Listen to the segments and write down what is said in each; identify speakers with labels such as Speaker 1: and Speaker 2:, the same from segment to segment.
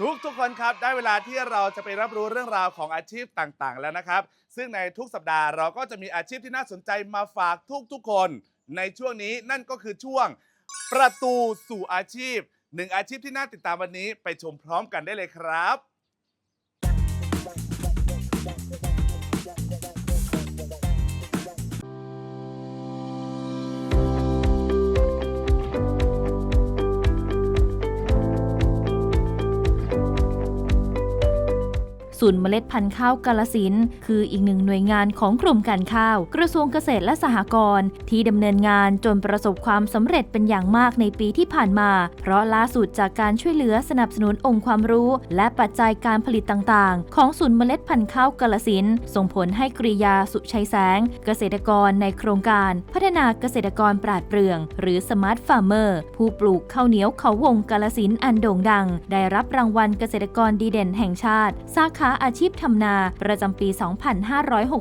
Speaker 1: ทุกทุกคนครับ ได้เวลาที่เราจะไปรับรู้เรื่องราวของอาชีพต่างๆ แล้วนะครับ ซึ่งในทุกสัปดาห์เราก็จะมีอาชีพที่น่าสนใจมาฝากทุกทุกคน ในช่วงนี้นั่นก็คือช่วงประตูสู่อาชีพหนึ่งอาชีพที่น่าติดตามวันนี้ไปชมพร้อมกันได้เลยครับ
Speaker 2: ศูนย์เมล็ดพันธุ์ข้าวกาลสินคืออีกหนึ่งหน่วยงานของกรมการข้าว กระทรวงเกษตรและสหกรณ์ที่ดำเนินงานจนประสบความสำเร็จเป็นอย่างมากในปีที่ผ่านมา เพราะล่าสุดจากการช่วยเหลือสนับสนุนองค์ความรู้ และปัจจัยการผลิตต่างๆ ของศูนย์เมล็ดพันธุ์ข้าวกาลสินส่งผลให้กริยาสุชัยแสง เกษตรกรในโครงการ พัฒนาเกษตรกรปราดเปรื่อง หรือสมาร์ทฟาร์เมอร์ผู้ปลูกข้าวเหนียวเขาวงกาลสินอันโด่งดัง ได้รับรางวัลเกษตรกรดีเด่นแห่งชาติสาขาอาชีพทำนา ประจำปี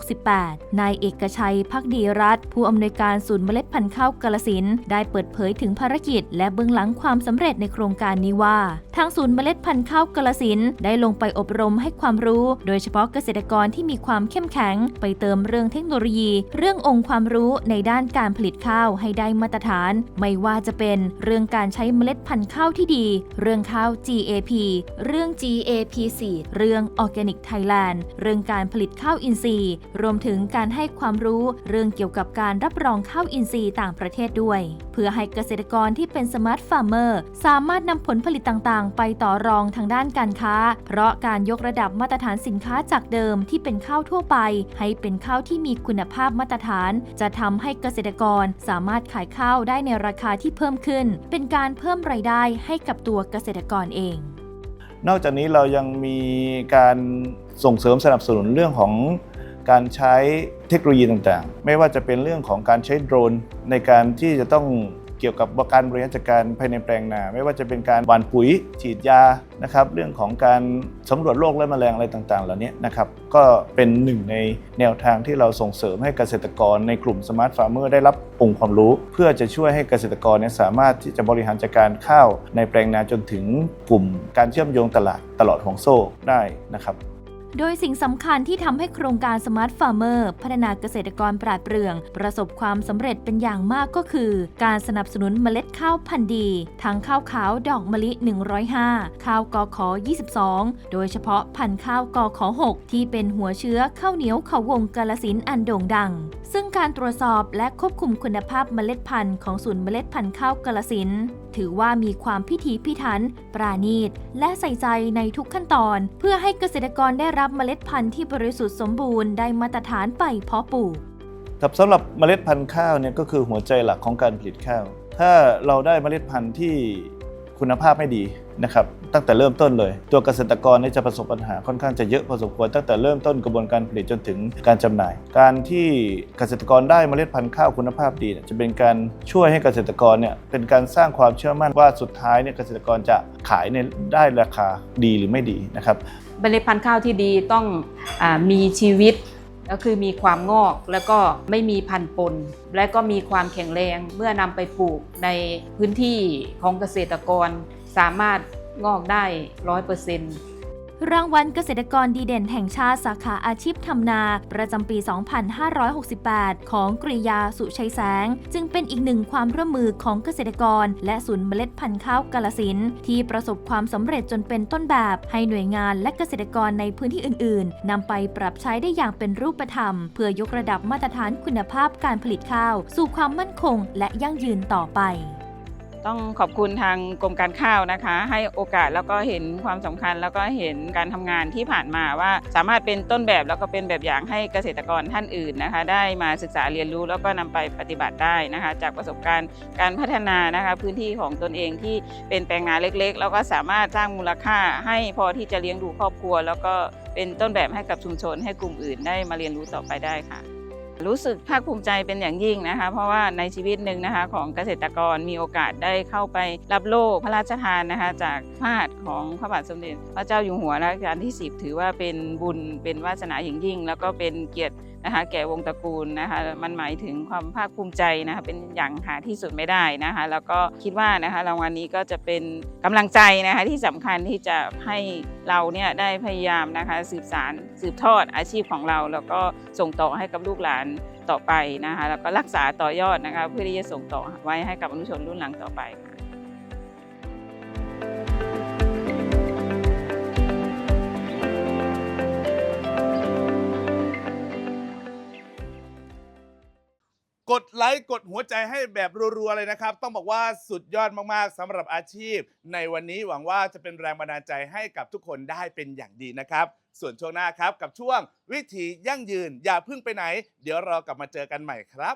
Speaker 2: 2568 นายเอกชัยพักดีรัฐ ผู้อำนวยการศูนย์เมล็ดพันธุ์ข้าวกาลสินได้เปิดเผยถึงภารกิจ และเบื้องหลังความสำเร็จในโครงการนี้ว่า ทางศูนย์เมล็ดพันธุ์ข้าวกาลสินได้ลงไปอบรมให้ความรู้ โดยเฉพาะเกษตรกรที่มีความเข้มแข็ง ไปเติมเรื่องเทคโนโลยี เรื่ององค์ความรู้ในด้านการผลิตข้าวให้ได้มาตรฐาน ไม่ว่าจะเป็นเรื่องการใช้เมล็ดพันธุ์ข้าวที่ดี เรื่องข้าว GAP เรื่อง GAP4 เรื่อง Organic Thailand เรื่องการผลิตข้าวอินทรีย์ รวมถึงการให้ความรู้เรื่องเกี่ยวกับการรับรองข้าวอินทรีย์ต่างประเทศด้วย เพื่อให้เกษตรกรที่เป็นสมาร์ทฟาร์มเมอร์สามารถนำผลผลิตต่างๆ ไปต่อรองทางด้านการค้า เพราะการยกระดับมาตรฐานสินค้าจากเดิมที่เป็นข้าวทั่วไป ให้เป็นข้าวที่มีคุณภาพมาตรฐาน จะทำให้เกษตรกรสามารถขายข้าวได้ในราคาที่เพิ่มขึ้น เป็นการเพิ่มรายได้ให้กับตัวเกษตรกรเอง
Speaker 3: นอกจากนี้เรายังมีการส่งเสริมสนับสนุนเรื่องของการใช้เทคโนโลยีต่างๆ ไม่ว่าจะเป็นเรื่องของการใช้โดรนในการที่จะต้อง เกี่ยวกับการบริหารจัดการภายในแปลงนา ไม่ว่าจะเป็นการหว่านปุ๋ยฉีดยานะครับเรื่องของการสำรวจโรคและแมลงอะไรต่างๆ เหล่านี้นะครับก็เป็นหนึ่งในแนวทางที่เราส่งเสริมให้เกษตรกรในกลุ่มสมาร์ทฟาร์มเมอร์ได้รับองค์ความรู้ เพื่อจะช่วยให้เกษตรกรเนี่ยสามารถที่จะบริหารจัดการข้าวในแปลงนาจนถึงกลุ่มการเชื่อมโยงตลาดตลอดของโซ่ได้นะครับ
Speaker 2: โดยสิ่งสำคัญที่ทำให้โครงการ Smart Farmer พัฒนาเกษตรกรปราดเปรื่อง ประสบความสำเร็จเป็นอย่างมากก็คือ การสนับสนุนเมล็ดข้าวพันธุ์ดี ทั้งข้าวขาวดอกมะลิ 105 ข้าวกอขอ 22 โดยเฉพาะพันธุ์ข้าวกอขอ 6 ที่เป็นหัวเชื้อข้าวเหนียวเขาวงกาลสินอันโด่งดัง ซึ่งการตรวจสอบและควบคุมคุณภาพเมล็ดพันธุ์ของศูนย์เมล็ดพันธุ์ข้าวกาลสิน ถือว่ามีความพิถีพิถัน ปราณีต และใส่ใจในทุกขั้นตอน เพื่อให้เกษตรกรได้รับเมล็ดพันธุ์ที่บริสุทธิ์สมบูรณ์ได้มาตรฐานไปเพาะปลูก
Speaker 3: ครับสำหรับเมล็ดพันธุ์ข้าวเนี่ยก็คือหัวใจหลักของการผลิตข้าว ถ้าเราได้เมล็ดพันธุ์ที่ คุณภาพไม่ดีนะครับตั้งแต่เริ่มต้นเลย ตัวเกษตรกรนี่จะประสบปัญหาค่อนข้างจะเยอะพอสมควรตั้งแต่เริ่มต้นกระบวนการผลิตจนถึงการจำหน่าย การที่เกษตรกรได้เมล็ดพันธุ์ข้าวคุณภาพดีจะเป็นการช่วยให้เกษตรกรเนี่ยเป็นการสร้างความเชื่อมั่นว่าสุดท้ายเนี่ยเกษตรกรจะขายในได้ราคาดีหรือไม่ดีนะครับ
Speaker 4: เมล็ดพันธุ์ข้าวที่ดีต้องอมีชีวิต ก็คือมีความงอกแล้วก็ไม่มีพันธุ์ปน และก็มีความแข็งแรงเมื่อนำไปปลูกในพื้นที่ของเกษตรกร สามารถงอกได้ร้อยเปอร์เซ็นต์
Speaker 2: รางวัลเกษตรกรดีเด่นแห่งชาติสาขาอาชีพทำนา ประจำปี 2568 ของกริยาสุชัยแสง จึงเป็นอีกหนึ่งความร่วมมือของเกษตรกร และศูนย์เมล็ดพันธุ์ข้าวกาลสินที่ประสบความสำเร็จจนเป็นต้นแบบ ให้หน่วยงานและเกษตรกรในพื้นที่อื่น ๆนำไปปรับใช้ได้อย่างเป็นรูปธรรม เพื่อยกระดับมาตรฐานคุณภาพการผลิตข้าว สู่ความมั่นคงและยั่งยืนต่อไป
Speaker 4: ต้องขอบคุณทางกรมการข้าวนะคะ ให้โอกาสแล้วก็เห็นความสำคัญ แล้วก็เห็นการทำงานที่ผ่านมาว่าสามารถเป็นต้นแบบแล้วก็เป็นแบบอย่างให้เกษตรกรท่านอื่นนะคะ ได้มาศึกษาเรียนรู้แล้วก็นำไปปฏิบัติได้นะคะ จากประสบการณ์การพัฒนานะคะ พื้นที่ของตนเองที่เป็นแปลงนาเล็กๆ แล้วก็สามารถสร้างมูลค่าให้พอที่จะเลี้ยงดูครอบครัว แล้วก็เป็นต้นแบบให้กับชุมชนให้กลุ่มอื่นได้มาเรียนรู้ต่อไปได้ค่ะ รู้สึกภาคภูมิใจเป็นอย่างยิ่งนะคะ เพราะว่าในชีวิตหนึ่งนะคะของเกษตรกรมีโอกาสได้เข้าไปรับโล่พระราชทานนะคะจากพระหัตถ์ของพระบาทสมเด็จ พระเจ้าอยู่หัวรัชกาลที่ 10 ถือว่าเป็นบุญเป็นวาสนาอย่างยิ่ง แล้วก็เป็นเกียรติ นะคะแก่วงตระกูลนะคะมันหมายถึงความภาคภูมิใจนะคะเป็นอย่างหาที่สุดไม่ได้นะคะแล้วก็คิดว่านะคะรางวัลนี้ก็จะเป็นกำลังใจนะคะที่สำคัญที่จะให้เราเนี่ยได้พยายามนะคะสืบสารสืบทอดอาชีพของเรา แล้วก็ส่งต่อให้กับลูกหลานต่อไปนะคะแล้วก็รักษาต่อยอดนะคะเพื่อที่จะส่งต่อไว้ให้กับอนุชนรุ่นหลังต่อไปค่ะ
Speaker 1: กดไลค์กดหัวใจให้แบบรัวๆเลยนะครับ ต้องบอกว่าสุดยอดมากๆสำหรับอาชีพ ในวันนี้หวังว่าจะเป็นแรงบันดาลใจให้กับทุกคนได้เป็นอย่างดีนะครับ ส่วนช่วงหน้าครับกับช่วงวิถียั่งยืนอย่าเพิ่งไปไหน เดี๋ยวเรากลับมาเจอกันใหม่ครับ